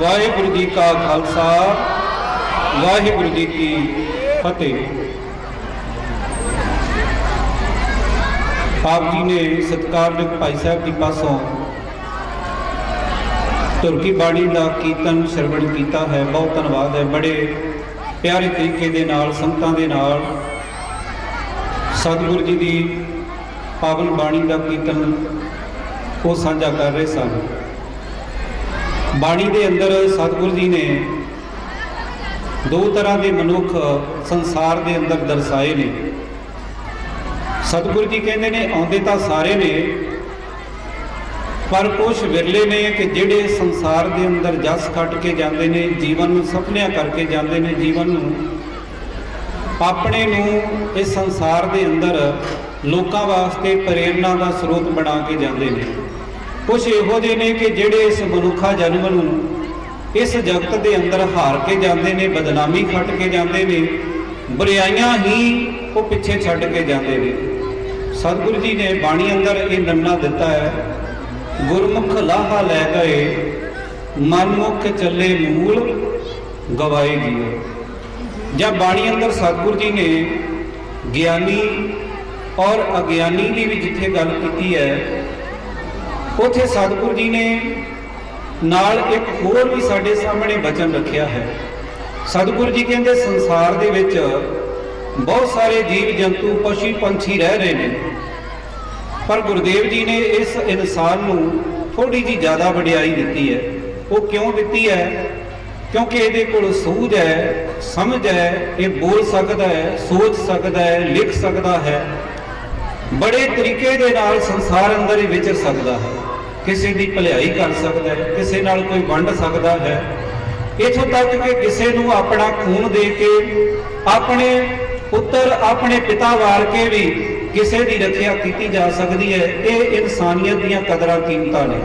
ਵਾਹਿਗੁਰੂ ਜੀ ਕਾ ਖਾਲਸਾ, ਵਾਹਿਗੁਰੂ ਜੀ ਕੀ ਫਤਿਹ। ਆਪ ਜੀ ਨੇ ਸਤਿਕਾਰਯੋਗ ਭਾਈ ਸਾਹਿਬ ਜੀ ਪਾਸੋਂ ਤੁਰਕੀ ਬਾਣੀ ਦਾ ਕੀਰਤਨ ਸ਼ਰਵਣ ਕੀਤਾ ਹੈ। ਬਹੁਤ ਧੰਨਵਾਦ ਹੈ। ਬੜੇ ਪਿਆਰੇ ਤਰੀਕੇ ਦੇ ਨਾਲ, ਸੰਗਤਾਂ ਦੇ ਨਾਲ ਸਤਿਗੁਰੂ ਜੀ ਦੀ ਪਾਵਨ ਬਾਣੀ ਦਾ ਕੀਰਤਨ ਉਹ ਸਾਂਝਾ ਕਰ ਰਹੇ ਸਨ। ਬਾਣੀ ਦੇ ਅੰਦਰ ਸਤਿਗੁਰੂ ਜੀ ਨੇ ਦੋ ਤਰ੍ਹਾਂ ਦੇ ਮਨੁੱਖ ਸੰਸਾਰ ਦੇ ਅੰਦਰ ਦਰਸਾਏ ਨੇ। ਸਤਿਗੁਰੂ ਜੀ ਕਹਿੰਦੇ ਨੇ, ਆਉਂਦੇ ਤਾਂ ਸਾਰੇ ਨੇ, ਪਰ ਕੁਝ ਵਿਰਲੇ ਨੇ ਕਿ ਜਿਹੜੇ ਸੰਸਾਰ ਦੇ ਅੰਦਰ ਜਸ ਕੱਟ ਕੇ ਜਾਂਦੇ ਨੇ, ਜੀਵਨ ਨੂੰ ਸੁਪਨਿਆਂ ਕਰਕੇ ਜਾਂਦੇ ਨੇ, ਜੀਵਨ ਨੂੰ ਆਪਣੇ ਨੂੰ ਇਸ ਸੰਸਾਰ ਦੇ ਅੰਦਰ ਲੋਕਾਂ ਵਾਸਤੇ ਪ੍ਰੇਰਣਾ ਦਾ ਸਰੋਤ ਬਣਾ ਕੇ ਜਾਂਦੇ ਨੇ। ਕੁਝ ਇਹੋ ਜਿਹੇ ਨੇ ਕਿ ਜਿਹੜੇ ਇਸ ਮਨੁੱਖਾ ਜਨਮ ਨੂੰ ਇਸ ਜਗਤ ਦੇ ਅੰਦਰ ਹਾਰ ਕੇ ਜਾਂਦੇ ਨੇ, ਬਦਨਾਮੀ ਖੱਟ ਕੇ ਜਾਂਦੇ ਨੇ ਬੁਰਾਈਆਂ ਹੀ ਉਹ ਪਿੱਛੇ ਛੱਡ ਕੇ ਜਾਂਦੇ ਨੇ। ਸਤਿਗੁਰੂ ਜੀ ਨੇ ਬਾਣੀ ਅੰਦਰ ਇਹ ਨੰਨਾ ਦਿੱਤਾ ਹੈ, ਗੁਰਮੁਖ ਲਾਹਾ ਲੈ ਗਏ ਮਨਮੁਖ ਚੱਲੇ ਮੂਲ ਗਵਾਏ ਜੀਓ ਜਾਂ ਬਾਣੀ ਅੰਦਰ ਸਤਿਗੁਰੂ ਜੀ ਨੇ ਗਿਆਨੀ ਔਰ ਅਗਿਆਨੀ ਦੀ ਵੀ ਜਿੱਥੇ ਗੱਲ ਕੀਤੀ ਹੈ ਉਥੇ ਸਤਿਗੁਰੂ ਜੀ ਨੇ ਨਾਲ ਇੱਕ ਹੋਰ ਵੀ ਸਾਡੇ ਸਾਹਮਣੇ ਬਚਨ ਰੱਖਿਆ ਹੈ। ਸਤਿਗੁਰੂ ਜੀ ਕਹਿੰਦੇ ਸੰਸਾਰ ਦੇ ਵਿੱਚ ਬਹੁਤ ਸਾਰੇ ਜੀਵ ਜੰਤੂ, ਪਸ਼ੂ, ਪੰਛੀ ਰਹਿ ਰਹੇ ਨੇ। ਪਰ ਗੁਰਦੇਵ ਜੀ ਨੇ ਇਸ ਇਨਸਾਨ ਨੂੰ ਥੋੜੀ ਜੀ ਜ਼ਿਆਦਾ ਵਡਿਆਈ ਦਿੱਤੀ ਹੈ। ਉਹ ਕਿਉਂ ਦਿੱਤੀ ਹੈ? ਕਿਉਂਕਿ ਇਹਦੇ ਕੋਲ ਸੂਝ ਹੈ, ਸਮਝ ਹੈ, ਇਹ ਬੋਲ ਸਕਦਾ ਹੈ, ਸੋਚ ਸਕਦਾ ਹੈ, ਲਿਖ ਸਕਦਾ ਹੈ। ਬੜੇ ਤਰੀਕੇ ਦੇ ਨਾਲ ਸੰਸਾਰ ਅੰਦਰ ਹੀ ਵਿਚਰ ਸਕਦਾ ਹੈ। ਕਿਸੇ ਦੀ ਭਲਾਈ ਕਰ ਸਕਦਾ ਹੈ, ਕਿਸੇ ਨਾਲ ਕੋਈ ਵੰਡ ਸਕਦਾ ਹੈ। ਇਥੋਂ ਤੱਕ ਕਿ ਕਿਸੇ ਨੂੰ ਆਪਣਾ ਖੂਨ ਦੇ ਕੇ, ਆਪਣੇ ਪੁੱਤਰ, ਆਪਣੇ ਪਿਤਾ ਵਾਰ ਕੇ ਵੀ ਕਿਸੇ ਦੀ ਰੱਖਿਆ ਕੀਤੀ ਜਾ ਸਕਦੀ ਹੈ। ਇਹ ਇਨਸਾਨੀਅਤ ਦੀਆਂ ਕਦਰਾਂ ਕੀਮਤਾਂ ਨੇ।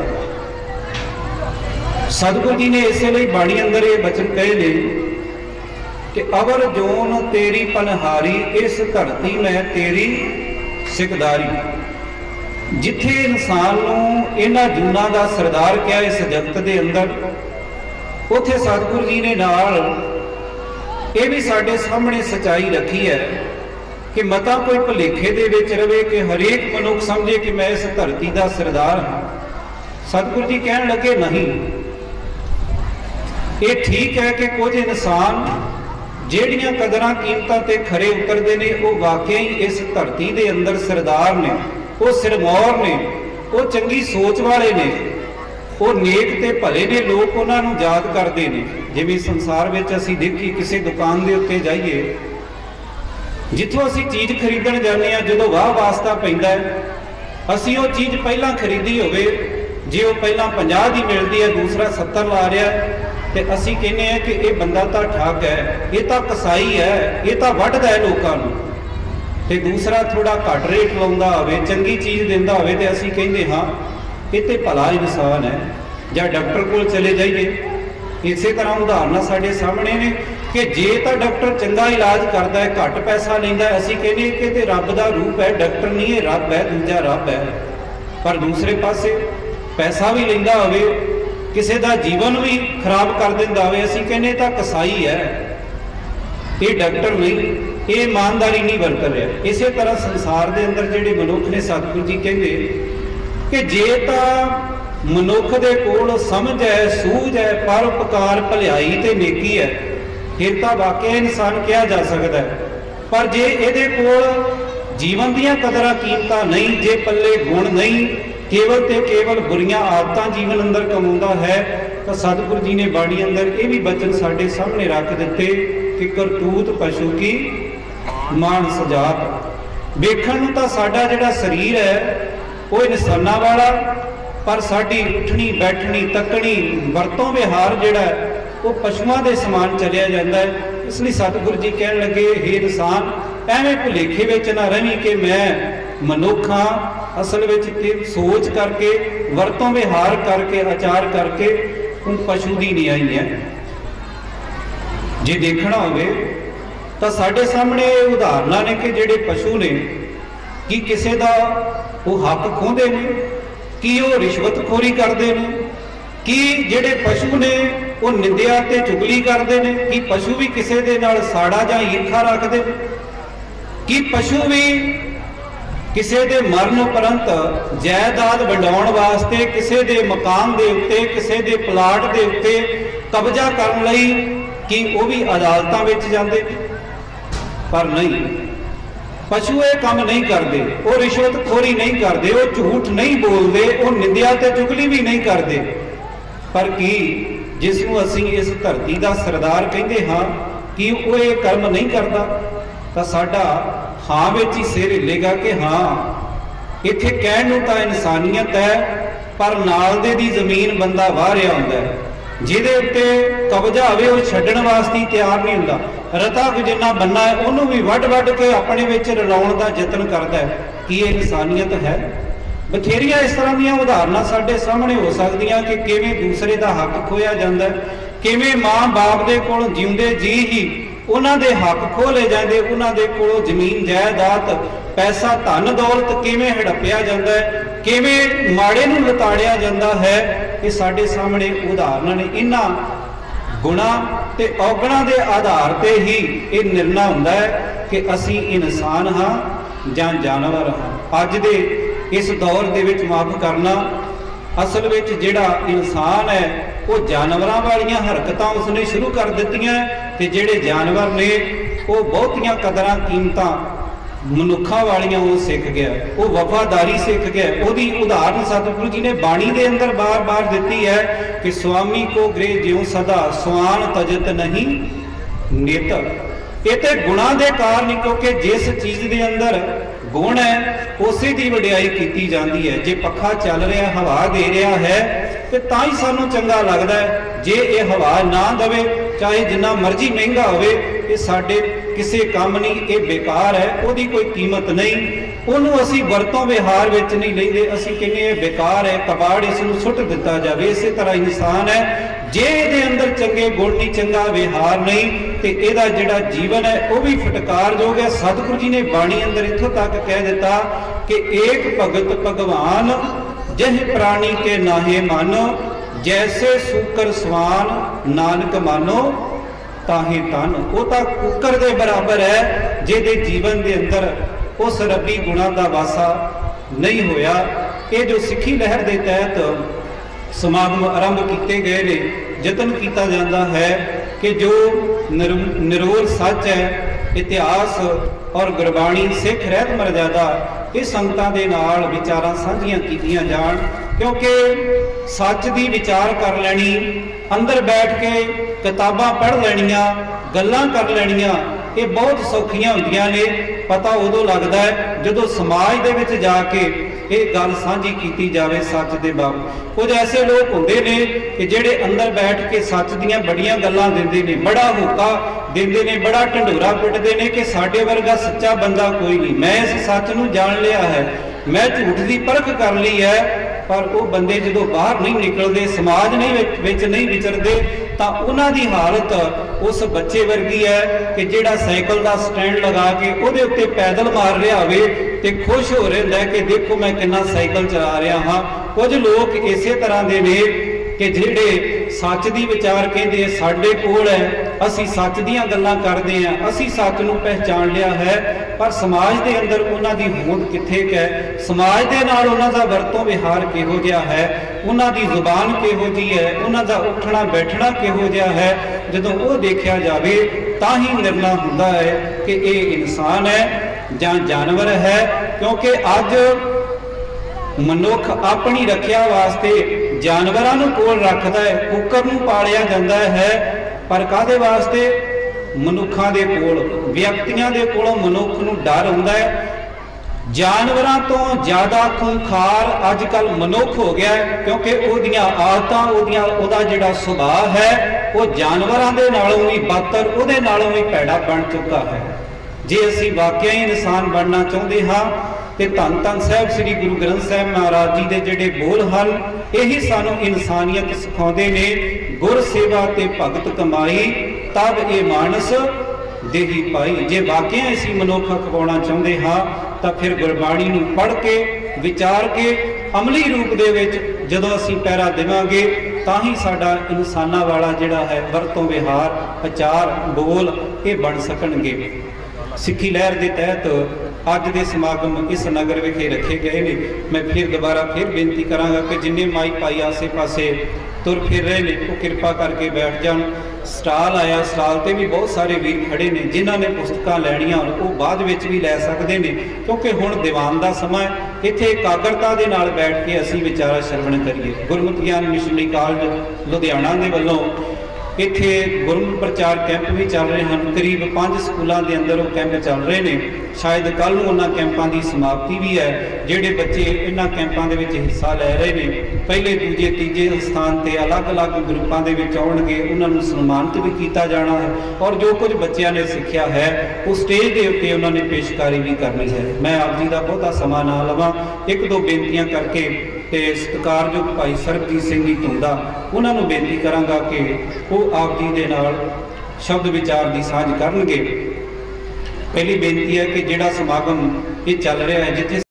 ਸਤਿਗੁਰੂ ਜੀ ਨੇ ਇਸੇ ਲਈ ਬਾਣੀ ਅੰਦਰ ਇਹ ਬਚਨ ਕਹੇ ਨੇ ਕਿ ਅਵਰ ਜੋਨ ਤੇਰੀ ਪਨਹਾਰੀ, ਇਸ ਧਰਤੀ ਮੈਂ ਤੇਰੀ ਸਿਕਦਾਰੀ। ਜਿੱਥੇ ਇਨਸਾਨ ਨੂੰ ਇਹਨਾਂ ਜੂਨਾਂ ਦਾ ਸਰਦਾਰ ਕਿਹਾ ਇਸ ਜਗਤ ਦੇ ਅੰਦਰ, ਉਥੇ ਸਤਿਗੁਰੂ ਜੀ ਨੇ ਨਾਲ ਇਹ ਵੀ ਸਾਡੇ ਸਾਹਮਣੇ ਸਚਾਈ ਰੱਖੀ ਹੈ ਕਿ ਮਤਾ ਕੋਈ ਭੁਲੇਖੇ ਦੇ ਵਿੱਚ ਰਵੇ ਕਿ ਹਰੇਕ ਮਨੁੱਖ ਸਮਝੇ ਕਿ ਮੈਂ ਇਸ ਧਰਤੀ ਦਾ ਸਰਦਾਰ ਹਾਂ। ਸਤਿਗੁਰੂ ਜੀ ਕਹਿਣ ਲੱਗੇ, ਨਹੀਂ। ਇਹ ਠੀਕ ਹੈ ਕਿ ਕੁਝ ਇਨਸਾਨ ਜਿਹੜੀਆਂ ਕਦਰਾਂ ਕੀਮਤਾਂ ਤੇ ਖਰੇ ਉਤਰਦੇ ਨੇ, ਉਹ ਵਾਕਿਆ ਹੀ ਇਸ ਧਰਤੀ ਦੇ ਅੰਦਰ ਸਰਦਾਰ ਨੇ। ਉਹ ਸਿਰਮੌਰ ਨੇ, ਉਹ ਚੰਗੀ ਸੋਚ ਵਾਲੇ ਨੇ, ਉਹ ਨੇਕ ਤੇ ਭਲੇ ਨੇ ਲੋਕ ਉਹਨਾਂ ਨੂੰ ਯਾਦ ਕਰਦੇ ਨੇ। ਜਿਵੇਂ ਸੰਸਾਰ ਵਿੱਚ ਅਸੀਂ ਦੇਖੀ ਕਿਸੇ ਦੁਕਾਨ ਦੇ ਉੱਤੇ ਜਾਈਏ, ਜਿੱਥੋਂ ਅਸੀਂ ਚੀਜ਼ ਖਰੀਦਣ ਜਾਂਦੇ ਆ ਜਦੋਂ ਵਾਹ ਵਾਸਤਾ ਪੈਂਦਾ ਅਸੀਂ ਉਹ ਚੀਜ਼ ਪਹਿਲਾਂ ਖਰੀਦੀ ਹੋਵੇ, ਜੇ ਉਹ ਪਹਿਲਾਂ 50 ਦੀ ਮਿਲਦੀ ਹੈ, ਦੂਸਰਾ 70 ਲਾ ਰਿਹਾ ਤੇ ਅਸੀਂ ਕਹਿੰਦੇ ਆ ਕਿ ਇਹ ਬੰਦਾ ਤਾਂ ਠੱਗ ਹੈ, ਇਹ ਤਾਂ ਕਸਾਈ ਹੈ, ਇਹ ਤਾਂ ਵੱਢਦਾ ਹੈ ਲੋਕਾਂ ਨੂੰ। ਤੇ ਦੂਸਰਾ ਥੋੜਾ ਘੱਟ ਰੇਟ ਲਾਉਂਦਾ ਹੋਵੇ, ਚੰਗੀ ਚੀਜ਼ ਦਿੰਦਾ ਹੋਵੇ ਤੇ ਅਸੀਂ ਕਹਿੰਦੇ ਹਾਂ, ਇਹ ਤੇ ਭਲਾ ਇਨਸਾਨ ਹੈ, ਜਾਂ ਡਾਕਟਰ ਕੋਲ ਚਲੇ ਜਾਈਏ। ਇਸੇ ਤਰ੍ਹਾਂ ਉਦਾਹਰਨਾਂ ਸਾਡੇ ਸਾਹਮਣੇ ਨੇ ਕਿ ਜੇ ਤਾਂ ਡਾਕਟਰ ਚੰਗਾ ਇਲਾਜ ਕਰਦਾ ਹੈ, ਘੱਟ ਪੈਸਾ ਲੈਂਦਾ ਅਸੀਂ ਕਹਿੰਦੇ ਕਿ ਤੇ ਰੱਬ ਦਾ ਰੂਪ ਹੈ, ਡਾਕਟਰ ਨਹੀਂ, ਇਹ ਰੱਬ ਹੈ, ਦੂਜਾ ਰੱਬ ਹੈ। ਪਰ ਦੂਸਰੇ ਪਾਸੇ ਪੈਸਾ ਵੀ ਲੈਂਦਾ ਹੋਵੇ, ਕਿਸੇ ਦਾ ਜੀਵਨ ਵੀ ਖਰਾਬ ਕਰ ਦਿੰਦਾ ਹੋਵੇ, ਅਸੀਂ ਕਹਿੰਦੇ ਤਾਂ ਕਸਾਈ ਹੈ। ਇਹ ਡਾਕਟਰ ਨਹੀਂ ਇਹ ਇਮਾਨਦਾਰੀ ਨਹੀਂ ਵਰਤ ਰਿਹਾ। ਇਸੇ ਤਰ੍ਹਾਂ ਸੰਸਾਰ ਦੇ ਅੰਦਰ ਜਿਹੜੇ ਮਨੁੱਖ ਨੇ, ਸਤਿਗੁਰੂ ਜੀ ਕਹਿੰਦੇ ਕਿ ਜੇ ਤਾਂ ਮਨੁੱਖ ਦੇ ਕੋਲ ਸਮਝ ਹੈ, ਸੂਝ ਹੈ ਪਰਉਪਕਾਰ ਭਲਾਈ ਤੇ ਨੇਕੀ ਹੈ, ਫਿਰ ਤਾਂ ਵਾਕਿਆ ਇਨਸਾਨ ਕਿਹਾ ਜਾ ਸਕਦਾ ਹੈ। ਪਰ ਜੇ ਇਹਦੇ ਕੋਲ ਜੀਵਨ ਦੀਆਂ ਕਦਰਾਂ ਕੀਮਤਾਂ ਨਹੀਂ, ਜੇ ਪੱਲੇ ਗੁਣ ਨਹੀਂ, ਕੇਵਲ ਤੇ ਕੇਵਲ ਬੁਰੀਆਂ ਆਦਤਾਂ ਜੀਵਨ ਅੰਦਰ ਕਮਾਉਂਦਾ ਹੈ, ਤਾਂ ਸਤਿਗੁਰੂ ਜੀ ਨੇ ਬਾਣੀ ਅੰਦਰ ਇਹ ਵੀ ਬਚਨ ਸਾਡੇ ਸਾਹਮਣੇ ਰੱਖ ਦਿੱਤੇ ਕਿ ਕਰਤੂਤ ਪਸ਼ੂ ਕੀ ਮਾਨ ਸਜਾਤ ਵੇਖਣ ਨੂੰ ਤਾਂ ਸਾਡਾ ਜਿਹੜਾ ਸਰੀਰ ਹੈ, ਉਹ ਇਨਸਾਨਾਂ ਵਾਲਾ, ਪਰ ਸਾਡੀ ਉੱਠਣੀ, ਬੈਠਣੀ, ਤੱਕਣੀ, ਵਰਤੋਂ ਵਿਹਾਰ ਜਿਹੜਾ ਉਹ ਪਸ਼ੂਆਂ ਦੇ ਸਮਾਨ ਚੱਲਿਆ ਜਾਂਦਾ ਹੈ। ਇਸ ਲਈ ਸਤਿਗੁਰੂ ਜੀ ਕਹਿਣ ਲੱਗੇ हे ਇਨਸਾਨ, ਐਵੇਂ ਭੁਲੇਖੇ ਵਿੱਚ ਨਾ ਰਵੀ ਕਿ ਮੈਂ ਮਨੁੱਖ ਹਾਂ। ਅਸਲ ਵਿੱਚ ਤੇ ਸੋਚ ਕਰਕੇ, ਵਰਤੋਂ ਵਿਹਾਰ ਕਰਕੇ, ਆਚਾਰ ਕਰਕੇ, ਤੂੰ ਪਸ਼ੂ ਦੀ ਨਿਆਈ ਹੈ। ਜੇ ਦੇਖਣਾ ਹੋਵੇ ਤਾਂ ਸਾਡੇ ਸਾਹਮਣੇ ਇਹ ਉਦਾਹਰਨਾਂ ਨੇ ਕਿ ਜਿਹੜੇ ਪਸ਼ੂ ਨੇ, ਕੀ ਕਿਸੇ ਦਾ ਉਹ ਹੱਕ ਖੋਹਦੇ ਨੇ, ਕੀ ਉਹ ਰਿਸ਼ਵਤਖੋਰੀ ਕਰਦੇ ਨੇ, ਕੀ ਜਿਹੜੇ ਪਸ਼ੂ ਨੇ ਉਹ ਨਿੰਦਿਆ ਤੇ ਚੁਗਲੀ ਕਰਦੇ ਨੇ, ਕਿ ਪਸ਼ੂ ਵੀ ਕਿਸੇ ਦੇ ਨਾਲ ਸਾੜਾ ਜਾਂ ਈਰਖਾ ਰੱਖਦੇ ਨੇ, ਕਿ ਪਸ਼ੂ ਵੀ ਕਿਸੇ ਦੇ ਮਰਨ ਉਪਰੰਤ ਜਾਇਦਾਦ ਵੰਡਾਉਣ ਵਾਸਤੇ, ਕਿਸੇ ਦੇ ਮਕਾਨ ਦੇ ਉੱਤੇ, ਕਿਸੇ ਦੇ ਪਲਾਟ ਦੇ ਉੱਤੇ ਕਬਜ਼ਾ ਕਰਨ ਲਈ ਕਿ ਉਹ ਵੀ ਅਦਾਲਤਾਂ ਵਿੱਚ ਜਾਂਦੇ ਨੇ? ਪਰ ਨਹੀਂ। ਪਸ਼ੂ ਇਹ ਕੰਮ ਨਹੀਂ ਕਰਦੇ। ਉਹ ਰਿਸ਼ਵਤ ਖੋਰੀ ਨਹੀਂ ਕਰਦੇ। ਉਹ ਝੂਠ ਨਹੀਂ ਬੋਲਦੇ। ਉਹ ਨਿੰਦਿਆ ਤੇ ਚੁਗਲੀ ਵੀ ਨਹੀਂ ਕਰਦੇ। ਪਰ ਕੀ ਜਿਸ ਨੂੰ ਅਸੀਂ ਇਸ ਧਰਤੀ ਦਾ ਸਰਦਾਰ ਕਹਿੰਦੇ ਹਾਂ, ਕਿ ਉਹ ਇਹ ਕਰਮ ਨਹੀਂ ਕਰਦਾ? ਤਾਂ ਸਾਡਾ ਹਾਂ ਵਿੱਚ ਹੀ ਸਿਰ ਹਿੱਲੇਗਾ ਕਿ ਹਾਂ, ਇੱਥੇ ਕਹਿਣ ਨੂੰ ਤਾਂ ਇਨਸਾਨੀਅਤ ਹੈ, ਪਰ ਨਾਲ ਦੇ ਦੀ ਜ਼ਮੀਨ ਬੰਦਾ ਵਾਹ ਰਿਹਾ ਹੁੰਦਾ ਹੈ। ਜਿਹਦੇ ਉੱਤੇ ਕਬਜ਼ਾ ਹੋਵੇ ਉਹ ਛੱਡਣ ਵਾਸਤੇ ਤਿਆਰ ਨਹੀਂ ਹੁੰਦਾ। ਰਤਾ ਕੋ ਬੰਨਾ ਹੈ, ਉਹਨੂੰ ਵੀ ਵੱਡ ਵੱਡ ਕੇ ਆਪਣੇ ਵਿੱਚ ਰਲਾਉਣ ਦਾ ਯਤਨ ਕਰਦਾ ਹੈ। ਕੀ ਇਹ ਇਨਸਾਨੀਅਤ ਹੈ? ਬਥੇਰੀਆਂ ਇਸ ਤਰ੍ਹਾਂ ਦੀਆਂ ਉਦਾਹਰਨਾਂ ਸਾਡੇ ਸਾਹਮਣੇ ਹੋ ਸਕਦੀਆਂ ਕਿ ਕਿਵੇਂ ਦੂਸਰੇ ਦਾ ਹੱਕ ਖੋਇਆ ਜਾਂਦਾ ਹੈ, ਕਿਵੇਂ ਮਾਂ-ਬਾਪ ਦੇ ਕੋਲ ਜਿਉਂਦੇ ਜੀ ਹੀ ਉਹਨਾਂ ਦੇ ਹੱਕ ਖੋਹ ਲਏ ਜਾਂਦੇ, ਉਹਨਾਂ ਦੇ ਕੋਲੋਂ ਜ਼ਮੀਨ, ਜਾਇਦਾਦ, ਪੈਸਾ, ਧਨ, ਦੌਲਤ ਕਿਵੇਂ ਹੜੱਪਿਆ ਜਾਂਦਾ ਹੈ, ਕਿਵੇਂ ਮਾੜੇ ਨੂੰ ਲਤਾੜਿਆ ਜਾਂਦਾ ਹੈ, ਇਹ ਸਾਡੇ ਸਾਹਮਣੇ ਉਦਾਹਰਨਾਂ ਨੇ। ਇਹਨਾਂ ਗੁਣਾ ਤੇ ਔਗਣਾ ਦੇ ਆਧਾਰ ਤੇ ਹੀ ਇਹ ਨਿਰਣਾ ਹੁੰਦਾ ਹੈ ਕਿ ਅਸੀਂ ਇਨਸਾਨ ਹਾਂ ਜਾਂ ਜਾਨਵਰ ਹਾਂ। ਅੱਜ ਦੇ ਇਸ ਦੌਰ ਦੇ ਵਿੱਚ ਮਾਫ ਕਰਨਾ, ਅਸਲ ਵਿੱਚ ਜਿਹੜਾ ਇਨਸਾਨ ਹੈ, ਉਹ ਜਾਨਵਰਾਂ ਵਾਲੀਆਂ ਹਰਕਤਾਂ ਉਸਨੇ ਸ਼ੁਰੂ ਕਰ ਦਿੱਤੀਆਂ ਤੇ ਜਿਹੜੇ ਜਾਨਵਰ ਨੇ, ਉਹ ਬਹੁਤੀਆਂ ਕਦਰਾਂ ਕੀਮਤਾਂ ਮਨੁੱਖਾਂ ਵਾਲੀਆਂ ਉਹ ਸਿੱਖ ਗਿਆ, ਉਹ ਵਫਾਦਾਰੀ ਸਿੱਖ ਗਿਆ। ਉਹਦੀ ਉਦਾਹਰਨ ਸਤਿਗੁਰੂ ਜੀ ਨੇ ਬਾਣੀ ਦੇ ਅੰਦਰ ਬਾਰ-ਬਾਰ ਦਿੱਤੀ ਹੈ ਕਿ ਸੁਆਮੀ ਕੋ ਗ੍ਰਹਿ ਜਿਉ ਸਦਾ, ਸਵਾਨ ਤਜਤ ਨਹੀਂ, ਨਿਤ। ਇਹ ਤੇ ਗੁਣਾ ਦੇ ਕਾਰਨ ਕਿਉਂਕਿ ਜਿਸ ਚੀਜ਼ ਦੇ ਅੰਦਰ ਗੁਣ ਹੈ, ਉਸੇ ਦੀ ਵਡਿਆਈ ਕੀਤੀ ਜਾਂਦੀ ਹੈ। ਜੇ ਪੱਖਾ ਚੱਲ ਰਿਹਾ, ਹਵਾ ਦੇ ਰਿਹਾ ਹੈ, ਤੇ ਤਾਂ ਹੀ ਸਾਨੂੰ ਚੰਗਾ ਲੱਗਦਾ ਹੈ। ਜੇ ਇਹ ਹਵਾ ਨਾ ਦਵੇ, ਚਾਹੇ ਜਿੰਨਾ ਮਰਜ਼ੀ ਮਹਿੰਗਾ ਹੋਵੇ, ਇਹ ਸਾਡੇ ਕਿਸੇ ਕੰਮ ਨਹੀਂ, ਇਹ ਬੇਕਾਰ ਹੈ, ਉਹਦੀ ਕੋਈ ਕੀਮਤ ਨਹੀਂ। ਉਹਨੂੰ ਅਸੀਂ ਵਰਤੋਂ ਵਿਹਾਰ ਵਿੱਚ ਨਹੀਂ ਲੈਂਦੇ, ਅਸੀਂ ਕਹਿੰਦੇ ਇਹ ਬੇਕਾਰ ਹੈ, ਕਬਾੜ ਇਸ ਨੂੰ ਸੁੱਟ ਦਿੱਤਾ ਜਾਵੇ, ਇਸੇ ਤਰ੍ਹਾਂ ਇਨਸਾਨ ਹੈ, ਜੇ ਇਹਦੇ ਅੰਦਰ ਚੰਗੇ ਗੁਣ ਨਹੀਂ, ਚੰਗਾ ਵਿਹਾਰ ਨਹੀਂ, ਤੇ ਇਹਦਾ ਜਿਹੜਾ ਜੀਵਨ ਹੈ, ਉਹ ਵੀ ਫਟਕਾਰਯੋਗ ਹੈ। ਸਤਿਗੁਰੂ ਜੀ ਨੇ ਬਾਣੀ ਅੰਦਰ ਇੱਥੋਂ ਤੱਕ ਕਹਿ ਦਿੱਤਾ ਕਿ ਏਕ ਭਗਤ ਭਗਵਾਨ, ਜਹ ਪ੍ਰਾਣੀ ਕੇ ਨਾਹੇ ਮਾਨੋ, ਜੈਸੇ ਸੂਕਰ ਸਵਾਨ, ਨਾਨਕ ਮਾਨੋ ਤਾਹੇ ਤਨ ਉਹ ਤਾਂ ਕੁੱਕਰ ਦੇ ਬਰਾਬਰ ਹੈ, ਜਿਹਦੇ ਜੀਵਨ ਦੇ ਅੰਦਰ ਉਸ ਰੱਬੀ ਗੁਣਾ ਦਾ ਵਾਸਾ ਨਹੀਂ ਹੋਇਆ। ਇਹ ਜੋ ਸਿੱਖੀ ਲਹਿਰ ਦੇ ਤਹਿਤ ਸਮਾਗਮ ਆਰੰਭ ਕੀਤੇ ਗਏ ਨੇ, ਯਤਨ ਕੀਤਾ ਜਾਂਦਾ ਹੈ ਕਿ ਜੋ ਨਿਰੋਲ ਸੱਚ ਹੈ, ਇਤਿਹਾਸ ਔਰ ਗੁਰਬਾਣੀ ਸਿੱਖ ਰਹਿਤ ਮਰਜ਼ਾਦਾ, ਇਹ ਸੰਗਤਾਂ ਦੇ ਨਾਲ ਵਿਚਾਰਾਂ ਸਾਂਝੀਆਂ ਕੀਤੀਆਂ ਜਾਣ, ਕਿਉਂਕਿ ਸੱਚ ਦੀ ਵਿਚਾਰ ਕਰ ਲੈਣੀ ਅੰਦਰ ਬੈਠ ਕੇ ਕਿਤਾਬਾਂ ਪੜ੍ਹ ਲੈਣੀਆਂ, ਗੱਲਾਂ ਕਰ ਲੈਣੀਆਂ, ਇਹ ਬਹੁਤ ਸੌਖੀਆਂ ਹੁੰਦੀਆਂ ਨੇ। ਪਤਾ ਉਦੋਂ ਲੱਗਦਾ ਹੈ ਜਦੋਂ ਸਮਾਜ ਦੇ ਵਿੱਚ ਜਾ ਕੇ ਇਹ ਗੱਲ ਸਾਂਝੀ ਕੀਤੀ ਜਾਵੇ ਸੱਚ ਦੇ ਬਾਰੇ ਕੁਝ ਐਸੇ ਲੋਕ ਹੁੰਦੇ ਨੇ ਕਿ ਜਿਹੜੇ ਅੰਦਰ ਬੈਠ ਕੇ ਸੱਚ ਦੀਆਂ ਬੜੀਆਂ ਗੱਲਾਂ ਦਿੰਦੇ ਨੇ, ਬੜਾ ਹੋਕਾ ਦਿੰਦੇ ਨੇ, ਬੜਾ ਢੰਡੋਰਾ ਪਿੱਟਦੇ ਨੇ ਕਿ ਸਾਡੇ ਵਰਗਾ ਸੱਚਾ ਬੰਦਾ ਕੋਈ ਨਹੀਂ। ਮੈਂ ਇਸ ਸੱਚ ਨੂੰ ਜਾਣ ਲਿਆ ਹੈ। ਮੈਂ ਝੂਠ ਦੀ ਪਰਖ ਕਰ ਲਈ ਹੈ। ਪਰ ਉਹ ਬੰਦੇ ਜਦੋਂ ਬਾਹਰ ਨਹੀਂ ਨਿਕਲਦੇ, ਸਮਾਜ ਨਹੀਂ ਵਿੱਚ ਨਹੀਂ ਵਿਚਰਦੇ, ਤਾਂ ਉਹਨਾਂ ਦੀ ਹਾਲਤ ਉਸ ਬੱਚੇ ਵਰਗੀ ਹੈ ਕਿ ਜਿਹੜਾ ਸਾਈਕਲ ਦਾ ਸਟੈਂਡ ਲਗਾ ਕੇ ਉਹਦੇ ਉੱਤੇ ਪੈਦਲ ਮਾਰ ਰਿਹਾ ਹੋਵੇ ਤੇ ਖੁਸ਼ ਹੋ ਰਿਹਾ ਕਿ ਦੇਖੋ ਮੈਂ ਕਿੰਨਾ ਸਾਈਕਲ ਚਲਾ ਰਿਹਾ ਹਾਂ। ਕੁਝ ਲੋਕ ਇਸੇ ਤਰ੍ਹਾਂ ਦੇ ਨੇ ਕਿ ਜਿਹੜੇ ਸੱਚ ਦੀ ਵਿਚਾਰ ਕਹਿੰਦੇ ਸਾਡੇ ਕੋਲ ਹੈ, ਅਸੀਂ ਸੱਚ ਦੀਆਂ ਗੱਲਾਂ ਕਰਦੇ ਆਂ ਅਸੀਂ ਸੱਚ ਨੂੰ ਪਹਿਚਾਣ ਲਿਆ ਹੈ ਪਰ ਸਮਾਜ ਦੇ ਅੰਦਰ ਉਹਨਾਂ ਦੀ ਹੋਂਦ ਕਿੱਥੇ ਹੈ? ਸਮਾਜ ਦੇ ਨਾਲ ਉਹਨਾਂ ਦਾ ਵਰਤੋਂ ਵਿਹਾਰ ਕਿਹੋ ਜਿਹਾ ਹੈ? ਉਹਨਾਂ ਦੀ ਜ਼ੁਬਾਨ ਕਿਹੋ ਜੀ ਹੈ? ਉਹਨਾਂ ਦਾ ਉੱਠਣਾ ਬੈਠਣਾ ਕਿਹੋ ਜਿਹਾ ਹੈ? ਜਦੋਂ ਉਹ ਦੇਖਿਆ ਜਾਵੇ ਤਾਂ ਹੀ ਨਿਰਣਾ ਹੁੰਦਾ ਹੈ ਕਿ ਇਹ ਇਨਸਾਨ ਹੈ ਜਾਂ ਜਾਨਵਰ ਹੈ, ਕਿਉਂਕਿ ਅੱਜ ਮਨੁੱਖ ਆਪਣੀ ਰੱਖਿਆ ਵਾਸਤੇ ਜਾਨਵਰਾਂ ਨੂੰ ਕੋਲ ਰੱਖਦਾ ਹੈ, ਕੁੱਕਰ ਨੂੰ ਪਾਲਿਆ ਜਾਂਦਾ ਹੈ, ਪਰ ਕਾਦੇ ਵਾਸਤੇ? ਮਨੁੱਖਾਂ ਦੇ ਕੋਲ, ਵਿਅਕਤੀਆਂ ਦੇ ਕੋਲੋਂ ਮਨੁੱਖ ਨੂੰ ਡਰ ਹੁੰਦਾ ਹੈ। ਜਾਨਵਰਾਂ ਤੋਂ ਜ਼ਿਆਦਾ ਖੂਨਖਾਰ ਅੱਜ ਕੱਲ ਮਨੁੱਖ ਹੋ ਗਿਆ ਕਿਉਂਕਿ ਉਹਦੀਆਂ ਆਦਤਾਂ, ਉਹਦੀਆਂ, ਉਹਦਾ ਜਿਹੜਾ ਸੁਭਾਅ ਹੈ, ਉਹ ਜਾਨਵਰਾਂ ਦੇ ਨਾਲੋਂ ਵੀ ਬਦਤਰ, ਉਹਦੇ ਨਾਲੋਂ ਵੀ ਭੈੜਾ ਬਣ ਚੁੱਕਾ ਹੈ। ਜੇ ਅਸੀਂ ਵਾਕਿਆ ਹੀ ਇਨਸਾਨ ਬਣਨਾ ਚਾਹੁੰਦੇ ਹਾਂ, ਤੇ ਧੰਨ ਧੰਨ ਸਾਹਿਬ ਸ੍ਰੀ ਗੁਰੂ ਗ੍ਰੰਥ ਸਾਹਿਬ ਮਹਾਰਾਜ ਜੀ ਦੇ ਜਿਹੜੇ ਬੋਲ ਹਨ, ਇਹੀ ਸਾਨੂੰ ਇਨਸਾਨੀਅਤ ਸਿਖਾਉਂਦੇ ਨੇ, ਗੁਰ ਸੇਵਾ ਤੇ ਭਗਤ ਕਮਾਈ ਤਬ ਇਹ ਮਾਨਸ ਦੇਹੀ ਪਾਈ ਜੇ ਵਾਕਿਆ ਅਸੀਂ ਮਨੁੱਖ ਖਵਾਉਣਾ ਚਾਹੁੰਦੇ ਹਾਂ, ਤਾਂ ਫਿਰ ਗੁਰਬਾਣੀ ਨੂੰ ਪੜ੍ਹ ਕੇ, ਵਿਚਾਰ ਕੇ, ਅਮਲੀ ਰੂਪ ਦੇ ਵਿੱਚ ਜਦੋਂ ਅਸੀਂ ਪੈਰਾ ਦੇਵਾਂਗੇ, ਤਾਂ ਹੀ ਸਾਡਾ ਇਨਸਾਨਾਂ ਵਾਲਾ ਜਿਹੜਾ ਹੈ ਵਰਤੋਂ, ਵਿਹਾਰ ਆਚਾਰ ਬੋਲ ਇਹ ਬਣ ਸਕਣਗੇ। ਸਿੱਖੀ ਲਹਿਰ ਦੇ ਤਹਿਤ ਅੱਜ ਦੇ ਸਮਾਗਮ ਇਸ ਨਗਰ ਵਿਖੇ ਰੱਖੇ ਗਏ ਨੇ। ਮੈਂ ਫਿਰ ਦੁਬਾਰਾ ਫਿਰ ਬੇਨਤੀ ਕਰਾਂਗਾ ਕਿ ਜਿੰਨੇ ਮਾਈ ਭਾਈ ਆਸੇ-ਪਾਸੇ ਤੁਰ ਫਿਰ ਰਹੇ ਨੇ, ਉਹ ਕਿਰਪਾ ਕਰਕੇ ਬੈਠ ਜਾਣ। ਸਟਾਲ ਆਇਆ, ਸਟਾਲ ਤੇ ਵੀ ਬਹੁਤ ਸਾਰੇ ਵੀਰ ਖੜੇ ਨੇ, ਜਿਨ੍ਹਾਂ ਨੇ ਪੁਸਤਕਾਂ ਲੈਣੀਆਂ ਹੋਣ, ਉਹ ਬਾਅਦ ਵਿੱਚ ਵੀ ਲੈ ਸਕਦੇ ਨੇ, ਕਿਉਂਕਿ ਹੁਣ ਦੀਵਾਨ ਦਾ ਸਮਾਂ ਹੈ, ਇੱਥੇ ਇਕਾਗਰਤਾ ਦੇ ਨਾਲ ਬੈਠ ਕੇ ਅਸੀਂ ਵਿਚਾਰਾ ਸ਼ਰਵਣ ਕਰੀਏ। ਗੁਰਮਤਿ ਗਿਆਨ ਮਿਸ਼ਨਰੀ ਕਾਲਜ ਲੁਧਿਆਣਾ ਦੇ ਵੱਲੋਂ ਇੱਥੇ ਗੁਰਮਤਿ ਪ੍ਰਚਾਰ ਕੈਂਪ ਵੀ ਚੱਲ ਰਹੇ ਹਨ। ਕਰੀਬ 5 ਸਕੂਲਾਂ ਦੇ ਅੰਦਰ ਉਹ ਕੈਂਪ ਚੱਲ ਰਹੇ ਨੇ। ਸ਼ਾਇਦ ਕੱਲ ਨੂੰ ਉਹਨਾਂ ਕੈਂਪਾਂ ਦੀ ਸਮਾਪਤੀ ਵੀ ਹੈ। ਜਿਹੜੇ ਬੱਚੇ ਇਹਨਾਂ ਕੈਂਪਾਂ ਦੇ ਵਿੱਚ ਹਿੱਸਾ ਲੈ ਰਹੇ ਨੇ, ਪਹਿਲੇ, ਦੂਜੇ, ਤੀਜੇ ਸਥਾਨ ਤੇ ਅਲੱਗ-ਅਲੱਗ ਗਰੁੱਪਾਂ ਦੇ ਵਿੱਚ ਆਉਣਗੇ। ਉਹਨਾਂ ਨੂੰ ਸਨਮਾਨਿਤ ਵੀ ਕੀਤਾ ਜਾਣਾ ਹੈ। ਔਰ ਜੋ ਕੁਝ ਬੱਚਿਆਂ ਨੇ ਸਿੱਖਿਆ ਹੈ, ਉਹ ਸਟੇਜ ਦੇ ਉੱਤੇ ਉਹਨਾਂ ਨੇ ਪੇਸ਼ਕਾਰੀ ਵੀ ਕਰਨੀ ਹੈ। ਮੈਂ ਆਪ ਜੀ ਦਾ ਬਹੁਤਾ ਸਮਾਂ ਨਾ ਲਵਾਂ। ਇੱਕ ਦੋ ਬੇਨਤੀਆਂ ਕਰਕੇ ਤੇ ਸਤਿਕਾਰਯੋਗ ਭਾਈ ਸਰਬਜੀਤ ਸਿੰਘ ਜੀ ਧੁੰਦਾ, ਉਹਨਾਂ ਨੂੰ ਬੇਨਤੀ ਕਰਾਂਗਾ ਕਿ ਉਹ ਆਪ ਜੀ ਦੇ ਨਾਲ ਸ਼ਬਦ ਵਿਚਾਰ ਦੀ ਸਾਂਝ ਕਰਨਗੇ। ਪਹਿਲੀ ਬੇਨਤੀ ਹੈ ਕਿ ਜਿਹੜਾ ਸਮਾਗਮ ਇਹ ਚੱਲ ਰਿਹਾ ਹੈ, ਜਿੱਥੇ